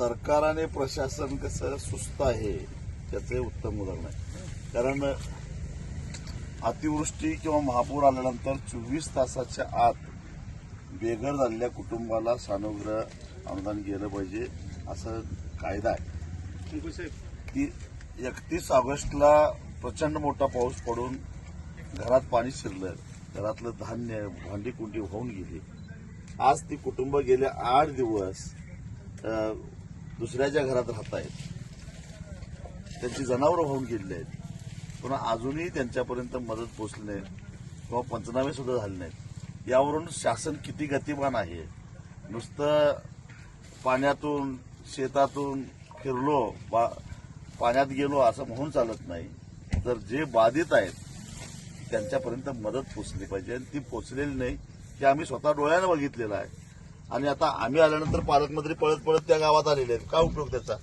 सरकार आणि प्रशासन कसं सुस्त आहे त्याचं उत्तम उदाहरण आहे. कारण अतिवृष्टी किंवा महापूर आल्यानंतर चोवीस तासाच्या आत बेघर झालेल्या कुटुंबाला सानुग्रह अनुदान गेलं पाहिजे असं कायदा आहे. ती एकतीस ऑगस्टला प्रचंड मोठा पाऊस पडून घरात पाणी शिरलं. घरातलं धान्य भांडी कुंडी वाहून गेली. आज ती कुटुंब गेले आठ दिवस दुसऱ्याच्या घरात राहत आहेत त्यांची जनावरं होऊन गेलेली आहेत. पुन्हा अजूनही त्यांच्यापर्यंत मदत पोचली नाही किंवा पंचनामे सुद्धा झाले नाहीत. यावरून शासन किती गतिमान आहे? नुसतं पाण्यातून शेतातून फिरलो बा पाण्यात गेलो असं म्हणून चालत नाही. तर जे बाधित आहेत त्यांच्यापर्यंत मदत पोचली पाहिजे आणि ती पोचलेली नाही हे आम्ही स्वतः डोळ्यानं बघितलेलं आहे. आणि आता आम्ही आल्यानंतर पालकमंत्री पळत पळत त्या गावात आलेले आहेत. काय उपयोग त्याचा?